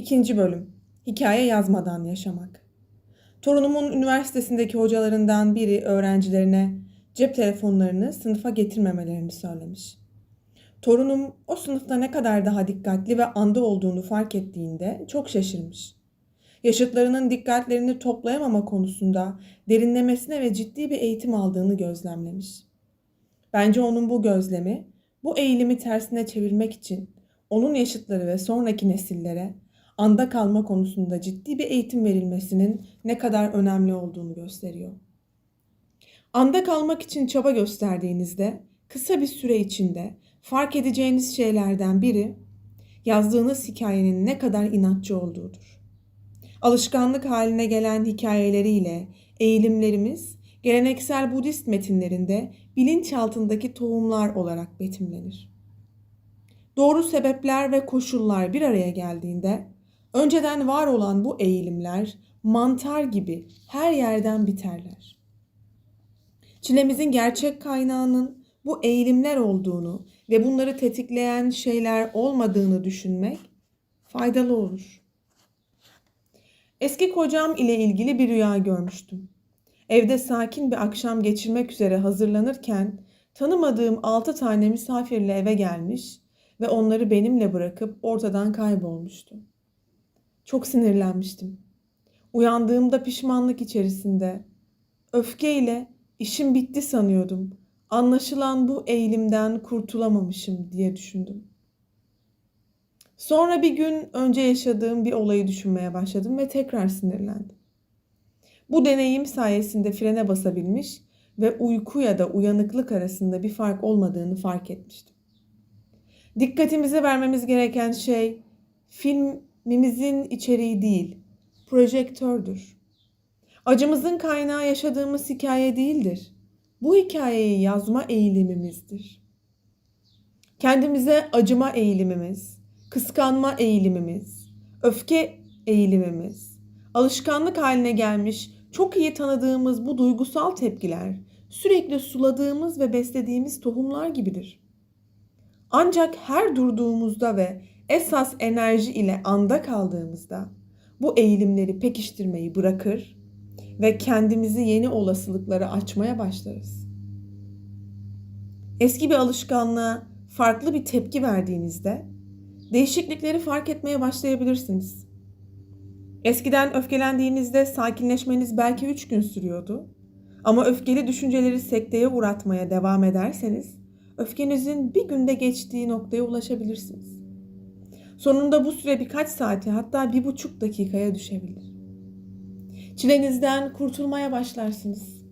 İkinci bölüm. Hikaye yazmadan yaşamak. Torunumun üniversitesindeki hocalarından biri öğrencilerine cep telefonlarını sınıfa getirmemelerini söylemiş. Torunum o sınıfta ne kadar daha dikkatli ve anda olduğunu fark ettiğinde çok şaşırmış. Yaşıtlarının dikkatlerini toplayamama konusunda derinlemesine ve ciddi bir eğitim aldığını gözlemlemiş. Bence onun bu gözlemi, bu eğilimi tersine çevirmek için onun yaşıtları ve sonraki nesillere anda kalma konusunda ciddi bir eğitim verilmesinin ne kadar önemli olduğunu gösteriyor. Anda kalmak için çaba gösterdiğinizde kısa bir süre içinde fark edeceğiniz şeylerden biri yazdığınız hikayenin ne kadar inatçı olduğudur. Alışkanlık haline gelen hikayeleriyle eğilimlerimiz geleneksel Budist metinlerinde bilinçaltındaki tohumlar olarak betimlenir. Doğru sebepler ve koşullar bir araya geldiğinde önceden var olan bu eğilimler mantar gibi her yerden biterler. Çilemizin gerçek kaynağının bu eğilimler olduğunu ve bunları tetikleyen şeyler olmadığını düşünmek faydalı olur. Eski kocam ile ilgili bir rüya görmüştüm. Evde sakin bir akşam geçirmek üzere hazırlanırken tanımadığım altı tane misafirle eve gelmiş ve onları benimle bırakıp ortadan kaybolmuştu. Çok sinirlenmiştim. Uyandığımda pişmanlık içerisinde, öfkeyle işim bitti sanıyordum. Anlaşılan bu eğilimden kurtulamamışım diye düşündüm. Sonra bir gün önce yaşadığım bir olayı düşünmeye başladım ve tekrar sinirlendim. Bu deneyim sayesinde frene basabilmiş ve uyku ya da uyanıklık arasında bir fark olmadığını fark etmiştim. Dikkatimizi vermemiz gereken şey filmimizin içeriği değil, projektördür. Acımızın kaynağı yaşadığımız hikaye değildir. Bu hikayeyi yazma eğilimimizdir. Kendimize acıma eğilimimiz, kıskanma eğilimimiz, öfke eğilimimiz, alışkanlık haline gelmiş, çok iyi tanıdığımız bu duygusal tepkiler sürekli suladığımız ve beslediğimiz tohumlar gibidir. Ancak her durduğumuzda ve esas enerji ile anda kaldığımızda bu eğilimleri pekiştirmeyi bırakır ve kendimizi yeni olasılıklara açmaya başlarız. Eski bir alışkanlığa farklı bir tepki verdiğinizde değişiklikleri fark etmeye başlayabilirsiniz. Eskiden öfkelendiğinizde sakinleşmeniz belki 3 gün sürüyordu. Ama öfkeli düşünceleri sekteye uğratmaya devam ederseniz öfkenizin bir günde geçtiği noktaya ulaşabilirsiniz. Sonunda bu süre birkaç saate hatta bir buçuk dakikaya düşebilir. Çilenizden kurtulmaya başlarsınız.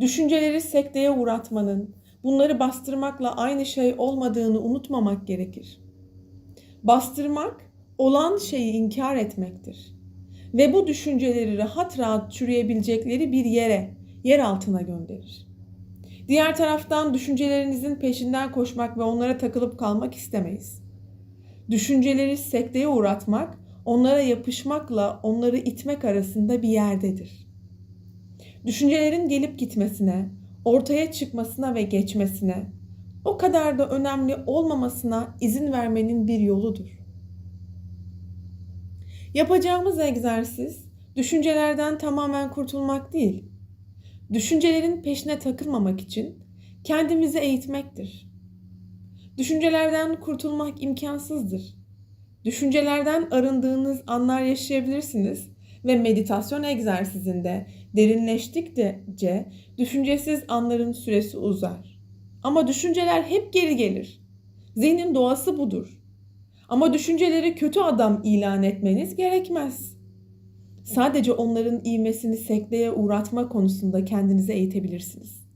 Düşünceleri sekteye uğratmanın, bunları bastırmakla aynı şey olmadığını unutmamak gerekir. Bastırmak, olan şeyi inkar etmektir. Ve bu düşünceleri rahat rahat çürüyebilecekleri bir yere, yer altına gönderir. Diğer taraftan düşüncelerinizin peşinden koşmak ve onlara takılıp kalmak istemeyiz. Düşünceleri sekteye uğratmak, onlara yapışmakla onları itmek arasında bir yerdedir. Düşüncelerin gelip gitmesine, ortaya çıkmasına ve geçmesine, o kadar da önemli olmamasına izin vermenin bir yoludur. Yapacağımız egzersiz düşüncelerden tamamen kurtulmak değil. Düşüncelerin peşine takılmamak için kendimizi eğitmektir. Düşüncelerden kurtulmak imkansızdır. Düşüncelerden arındığınız anlar yaşayabilirsiniz ve meditasyon egzersizinde derinleştikçe düşüncesiz anların süresi uzar. Ama düşünceler hep geri gelir. Zihnin doğası budur. Ama düşünceleri kötü adam ilan etmeniz gerekmez. Sadece onların ivmesini sekteye uğratma konusunda kendinize eğitebilirsiniz.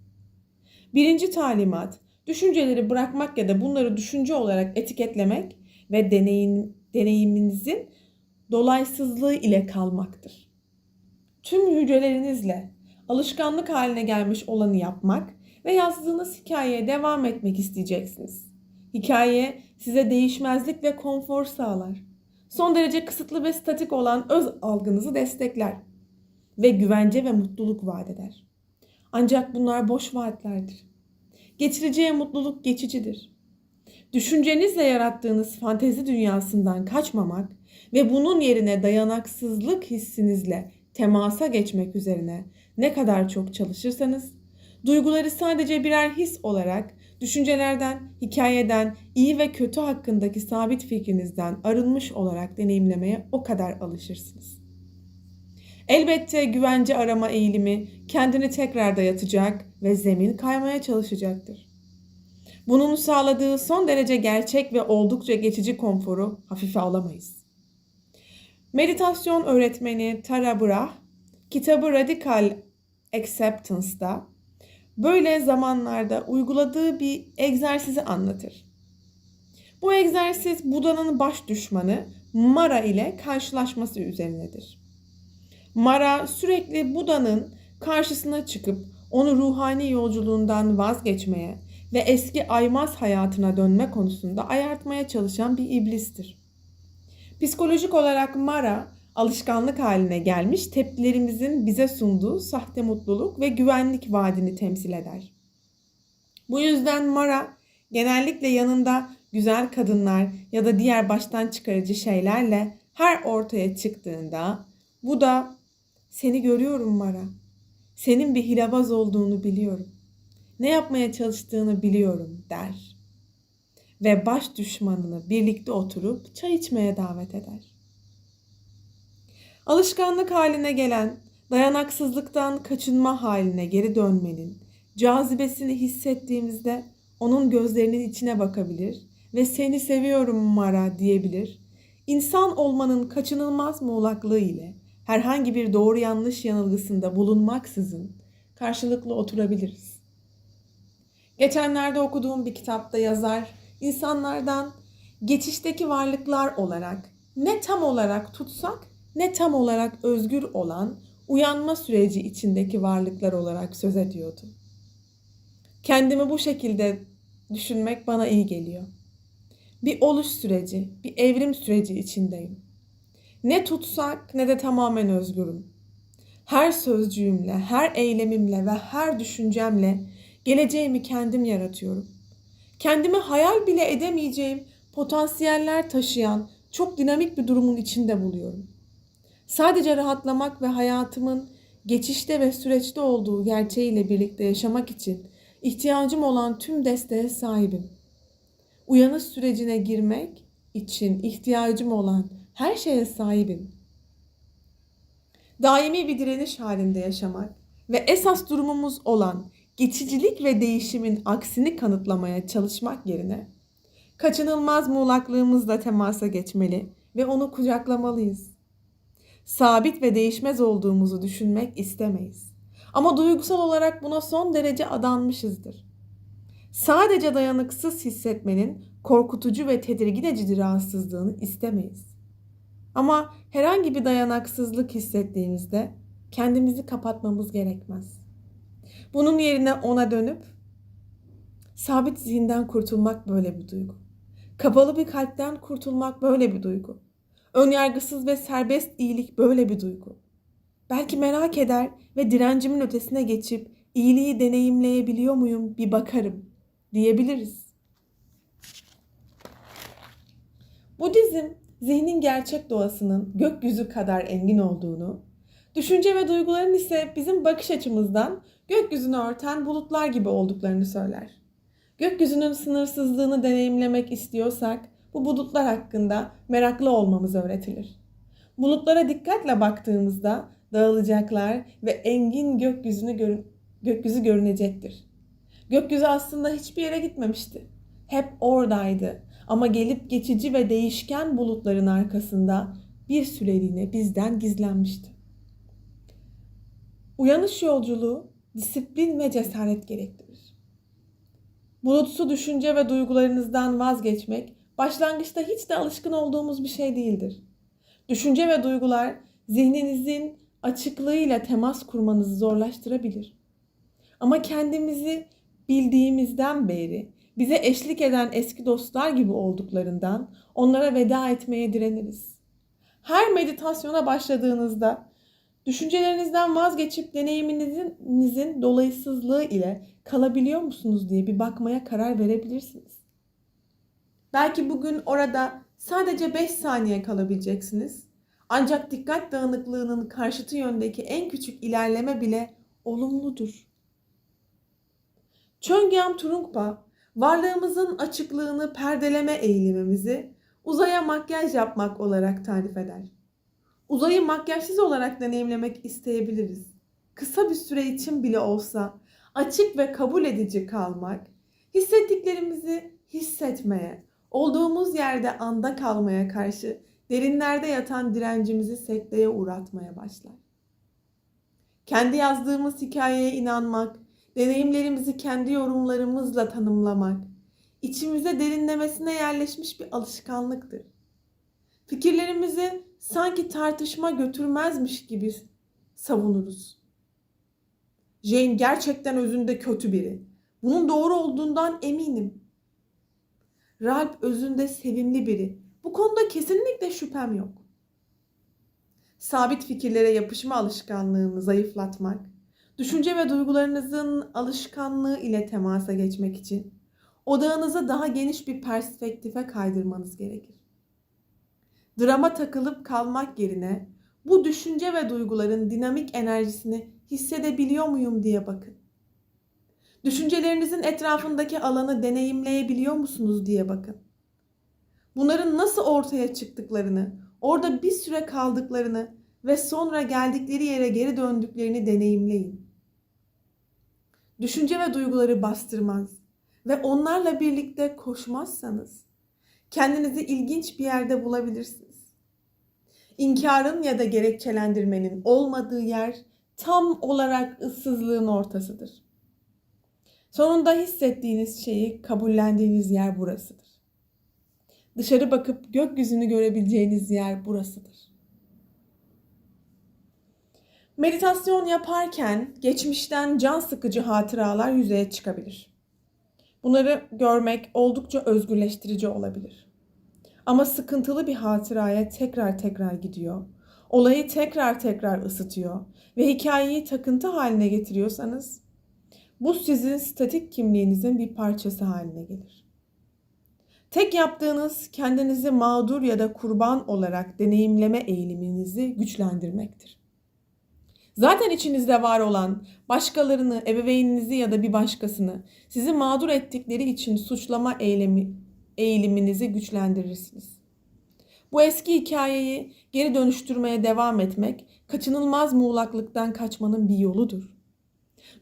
Birinci talimat, düşünceleri bırakmak ya da bunları düşünce olarak etiketlemek ve deneyim, deneyiminizin dolaysızlığı ile kalmaktır. Tüm hücrelerinizle alışkanlık haline gelmiş olanı yapmak ve yazdığınız hikayeye devam etmek isteyeceksiniz. Hikaye size değişmezlik ve konfor sağlar. Son derece kısıtlı ve statik olan öz algınızı destekler ve güvence ve mutluluk vaat eder. Ancak bunlar boş vaatlerdir. Getireceği mutluluk geçicidir. düşüncenizle yarattığınız fantezi dünyasından kaçmamak ve bunun yerine dayanaksızlık hissinizle temasa geçmek üzerine ne kadar çok çalışırsanız, duyguları sadece birer his olarak düşüncelerden, hikayeden, iyi ve kötü hakkındaki sabit fikrinizden arınmış olarak deneyimlemeye o kadar alışırsınız. Elbette güvence arama eğilimi kendini tekrar dayatacak ve zemin kaymaya çalışacaktır. Bunun sağladığı son derece gerçek ve oldukça geçici konforu hafife alamayız. Meditasyon öğretmeni Tara Brach, kitabı Radical Acceptance'da böyle zamanlarda uyguladığı bir egzersizi anlatır. Bu egzersiz Buda'nın baş düşmanı Mara ile karşılaşması üzerinedir. Mara sürekli Buda'nın karşısına çıkıp onu ruhani yolculuğundan vazgeçmeye ve eski aymaz hayatına dönme konusunda ayartmaya çalışan bir iblistir. Psikolojik olarak Mara alışkanlık haline gelmiş tepkilerimizin bize sunduğu sahte mutluluk ve güvenlik vaadini temsil eder. Bu yüzden Mara genellikle yanında güzel kadınlar ya da diğer baştan çıkarıcı şeylerle her ortaya çıktığında bu da seni görüyorum Mara. Senin bir hilabaz olduğunu biliyorum. Ne yapmaya çalıştığını biliyorum der. Ve baş düşmanını birlikte oturup çay içmeye davet eder. Alışkanlık haline gelen, dayanaksızlıktan kaçınma haline geri dönmenin cazibesini hissettiğimizde onun gözlerinin içine bakabilir ve seni seviyorum Mara diyebilir. İnsan olmanın kaçınılmaz muğlaklığı ile herhangi bir doğru yanlış yanılgısında bulunmaksızın karşılıklı oturabiliriz. Geçenlerde okuduğum bir kitapta yazar insanlardan geçişteki varlıklar olarak ne tam olarak tutsak ne tam olarak özgür olan uyanma süreci içindeki varlıklar olarak söz ediyordu. Kendimi bu şekilde düşünmek bana iyi geliyor. Bir oluş süreci, bir evrim süreci içindeyim. Ne tutsak ne de tamamen özgürüm. Her sözcüğümle, her eylemimle ve her düşüncemle geleceğimi kendim yaratıyorum. Kendimi hayal bile edemeyeceğim potansiyeller taşıyan çok dinamik bir durumun içinde buluyorum. Sadece rahatlamak ve hayatımın geçişte ve süreçte olduğu gerçeğiyle birlikte yaşamak için ihtiyacım olan tüm desteğe sahibim. Uyanış sürecine girmek için ihtiyacım olan her şeye sahibim. Daimi bir direniş halinde yaşamak ve esas durumumuz olan geçicilik ve değişimin aksini kanıtlamaya çalışmak yerine kaçınılmaz muğlaklığımızla temasa geçmeli ve onu kucaklamalıyız. Sabit ve değişmez olduğumuzu düşünmek istemeyiz. Ama duygusal olarak buna son derece adanmışızdır. Sadece dayanıksız hissetmenin korkutucu ve tedirgin edici rahatsızlığını istemeyiz. Ama herhangi bir dayanaksızlık hissettiğimizde kendimizi kapatmamız gerekmez. Bunun yerine ona dönüp sabit zihinden kurtulmak böyle bir duygu. Kapalı bir kalpten kurtulmak böyle bir duygu. Önyargısız ve serbest iyilik böyle bir duygu. Belki merak eder ve direncimin ötesine geçip iyiliği deneyimleyebiliyor muyum bir bakarım diyebiliriz. Budizm zihnin gerçek doğasının gökyüzü kadar engin olduğunu, düşünce ve duyguların ise bizim bakış açımızdan gökyüzünü örten bulutlar gibi olduklarını söyler. Gökyüzünün sınırsızlığını deneyimlemek istiyorsak bu bulutlar hakkında meraklı olmamız öğretilir. Bulutlara dikkatle baktığımızda dağılacaklar ve engin gökyüzünü gör gökyüzü görünecektir. Gökyüzü aslında hiçbir yere gitmemişti. Hep oradaydı ama gelip geçici ve değişken bulutların arkasında bir süreliğine bizden gizlenmişti. Uyanış yolculuğu disiplin ve cesaret gerektirir. Bulutsu düşünce ve duygularınızdan vazgeçmek başlangıçta hiç de alışkın olduğumuz bir şey değildir. Düşünce ve duygular zihninizin açıklığıyla temas kurmanızı zorlaştırabilir. Ama kendimizi bildiğimizden beri bize eşlik eden eski dostlar gibi olduklarından onlara veda etmeye direniriz. Her meditasyona başladığınızda düşüncelerinizden vazgeçip deneyiminizin dolayısızlığı ile kalabiliyor musunuz diye bir bakmaya karar verebilirsiniz. Belki bugün orada sadece 5 saniye kalabileceksiniz. Ancak dikkat dağınıklığının karşıtı yöndeki en küçük ilerleme bile olumludur. Çöngyam Trungpa, varlığımızın açıklığını perdeleme eğilimimizi uzaya makyaj yapmak olarak tarif eder. Uzayı makyajsız olarak deneyimlemek isteyebiliriz. Kısa bir süre için bile olsa açık ve kabul edici kalmak, hissettiklerimizi hissetmeye, olduğumuz yerde anda kalmaya karşı derinlerde yatan direncimizi sekteye uğratmaya başlar. Kendi yazdığımız hikayeye inanmak, deneyimlerimizi kendi yorumlarımızla tanımlamak, içimize derinlemesine yerleşmiş bir alışkanlıktır. Fikirlerimizi sanki tartışma götürmezmiş gibi savunuruz. Jane gerçekten özünde kötü biri. Bunun doğru olduğundan eminim. Ralph özünde sevimli biri. Bu konuda kesinlikle şüphem yok. Sabit fikirlere yapışma alışkanlığını zayıflatmak, düşünce ve duygularınızın alışkanlığı ile temasa geçmek için odağınızı daha geniş bir perspektife kaydırmanız gerekir. Drama takılıp kalmak yerine bu düşünce ve duyguların dinamik enerjisini hissedebiliyor muyum diye bakın. Düşüncelerinizin etrafındaki alanı deneyimleyebiliyor musunuz diye bakın. Bunların nasıl ortaya çıktıklarını, orada bir süre kaldıklarını ve sonra geldikleri yere geri döndüklerini deneyimleyin. Düşünce ve duyguları bastırmaz ve onlarla birlikte koşmazsanız kendinizi ilginç bir yerde bulabilirsiniz. İnkarın ya da gerekçelendirmenin olmadığı yer tam olarak ıssızlığın ortasıdır. Sonunda hissettiğiniz şeyi kabullendiğiniz yer burasıdır. Dışarı bakıp gökyüzünü görebileceğiniz yer burasıdır. Meditasyon yaparken geçmişten can sıkıcı hatıralar yüzeye çıkabilir. Bunları görmek oldukça özgürleştirici olabilir. Ama sıkıntılı bir hatıraya tekrar tekrar gidiyor. Olayı tekrar tekrar ısıtıyor ve hikayeyi takıntı haline getiriyorsanız bu sizin statik kimliğinizin bir parçası haline gelir. Tek yaptığınız kendinizi mağdur ya da kurban olarak deneyimleme eğiliminizi güçlendirmektir. Zaten içinizde var olan başkalarını, ebeveyninizi ya da bir başkasını sizi mağdur ettikleri için suçlama eylemi, eğiliminizi güçlendirirsiniz. Bu eski hikayeyi geri dönüştürmeye devam etmek kaçınılmaz muğlaklıktan kaçmanın bir yoludur.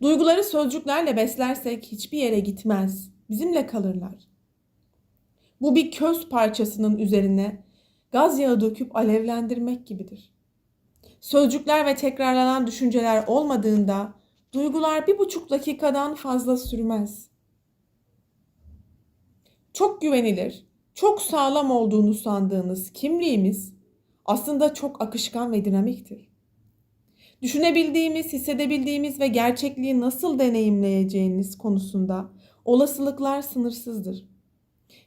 Duyguları sözcüklerle beslersek hiçbir yere gitmez. Bizimle kalırlar. Bu bir köz parçasının üzerine gaz yağı döküp alevlendirmek gibidir. Sözcükler ve tekrarlanan düşünceler olmadığında duygular bir buçuk dakikadan fazla sürmez. Çok güvenilir, çok sağlam olduğunu sandığınız kimliğimiz aslında çok akışkan ve dinamiktir. Düşünebildiğimiz, hissedebildiğimiz ve gerçekliği nasıl deneyimleyeceğiniz konusunda olasılıklar sınırsızdır.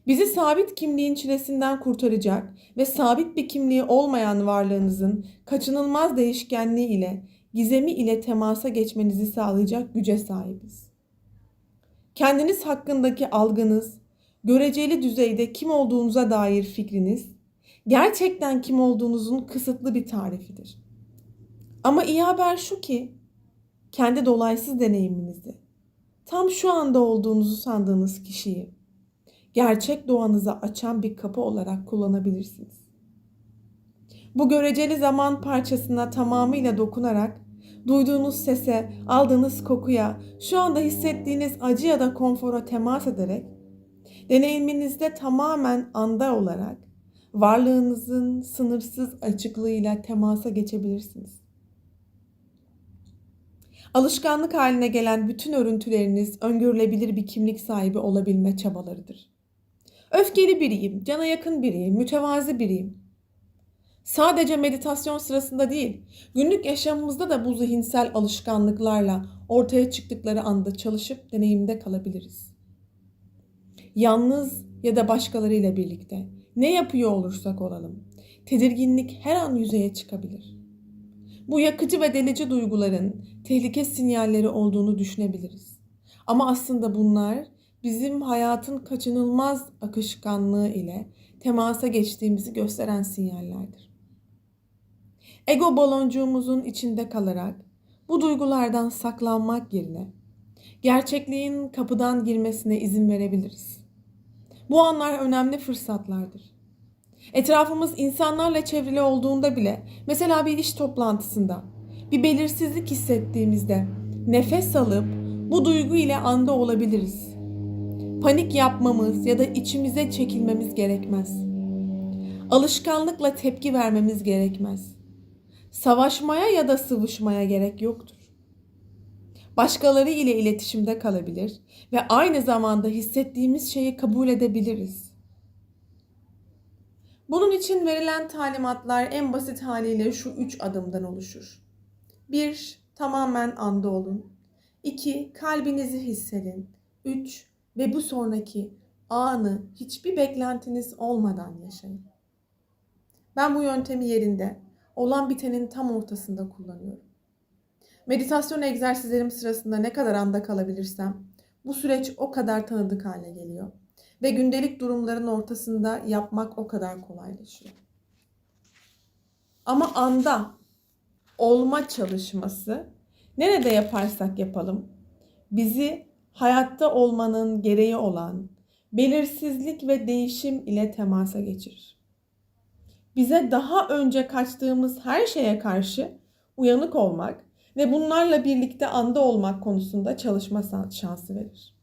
Bizi sabit kimliğin çilesinden kurtaracak ve sabit bir kimliği olmayan varlığınızın kaçınılmaz değişkenliği ile, gizemi ile temasa geçmenizi sağlayacak güce sahibiz. Kendiniz hakkındaki algınız, göreceli düzeyde kim olduğunuza dair fikriniz, gerçekten kim olduğunuzun kısıtlı bir tarifidir. Ama iyi haber şu ki, kendi dolaysız deneyiminizde, tam şu anda olduğunuzu sandığınız kişiyi, gerçek doğanıza açan bir kapı olarak kullanabilirsiniz. Bu göreceli zaman parçasına tamamıyla dokunarak duyduğunuz sese, aldığınız kokuya, şu anda hissettiğiniz acı ya da konfora temas ederek deneyiminizde tamamen anda olarak varlığınızın sınırsız açıklığıyla temasa geçebilirsiniz. Alışkanlık haline gelen bütün örüntüleriniz öngörülebilir bir kimlik sahibi olabilme çabalarıdır. Öfkeli biriyim, cana yakın biriyim, mütevazi biriyim. Sadece meditasyon sırasında değil, günlük yaşamımızda da bu zihinsel alışkanlıklarla ortaya çıktıkları anda çalışıp deneyimde kalabiliriz. Yalnız ya da başkalarıyla birlikte ne yapıyor olursak olalım, tedirginlik her an yüzeye çıkabilir. Bu yakıcı ve delici duyguların tehlike sinyalleri olduğunu düşünebiliriz. Ama aslında bunlar bizim hayatın kaçınılmaz akışkanlığı ile temasa geçtiğimizi gösteren sinyallerdir. Ego baloncuğumuzun içinde kalarak bu duygulardan saklanmak yerine gerçekliğin kapıdan girmesine izin verebiliriz. Bu anlar önemli fırsatlardır. Etrafımız insanlarla çevrili olduğunda bile, mesela bir iş toplantısında, bir belirsizlik hissettiğimizde nefes alıp bu duygu ile anda olabiliriz. Panik yapmamız ya da içimize çekilmemiz gerekmez. Alışkanlıkla tepki vermemiz gerekmez. Savaşmaya ya da sıvışmaya gerek yoktur. Başkaları ile iletişimde kalabilir ve aynı zamanda hissettiğimiz şeyi kabul edebiliriz. Bunun için verilen talimatlar en basit haliyle şu üç adımdan oluşur. 1. Tamamen anda olun. 2. Kalbinizi hissedin. 3. Ve bu sonraki anı hiçbir beklentiniz olmadan yaşayın. Ben bu yöntemi yerinde, olan bitenin tam ortasında kullanıyorum. Meditasyon egzersizlerim sırasında ne kadar anda kalabilirsem bu süreç o kadar tanıdık hale geliyor ve gündelik durumların ortasında yapmak o kadar kolaylaşıyor. Ama anda olma çalışması nerede yaparsak yapalım bizi hayatta olmanın gereği olan belirsizlik ve değişim ile temasa geçirir. Bize daha önce kaçtığımız her şeye karşı uyanık olmak ve bunlarla birlikte anda olmak konusunda çalışma şansı verir.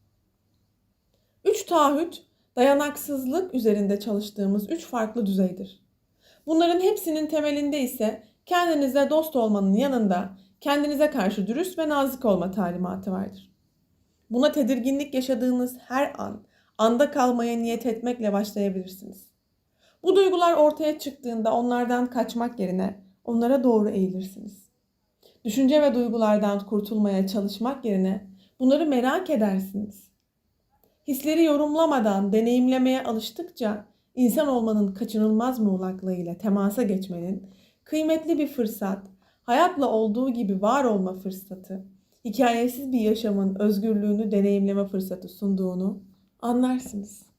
Üç taahhüt dayanaksızlık üzerinde çalıştığımız üç farklı düzeydir. Bunların hepsinin temelinde ise kendinize dost olmanın yanında kendinize karşı dürüst ve nazik olma talimatı vardır. Buna tedirginlik yaşadığınız her an anda kalmaya niyet etmekle başlayabilirsiniz. Bu duygular ortaya çıktığında onlardan kaçmak yerine onlara doğru eğilirsiniz. Düşünce ve duygulardan kurtulmaya çalışmak yerine bunları merak edersiniz. Hisleri yorumlamadan deneyimlemeye alıştıkça insan olmanın kaçınılmaz muğlaklığıyla temasa geçmenin kıymetli bir fırsat, hayatla olduğu gibi var olma fırsatı, hikayesiz bir yaşamın özgürlüğünü deneyimleme fırsatı sunduğunu anlarsınız.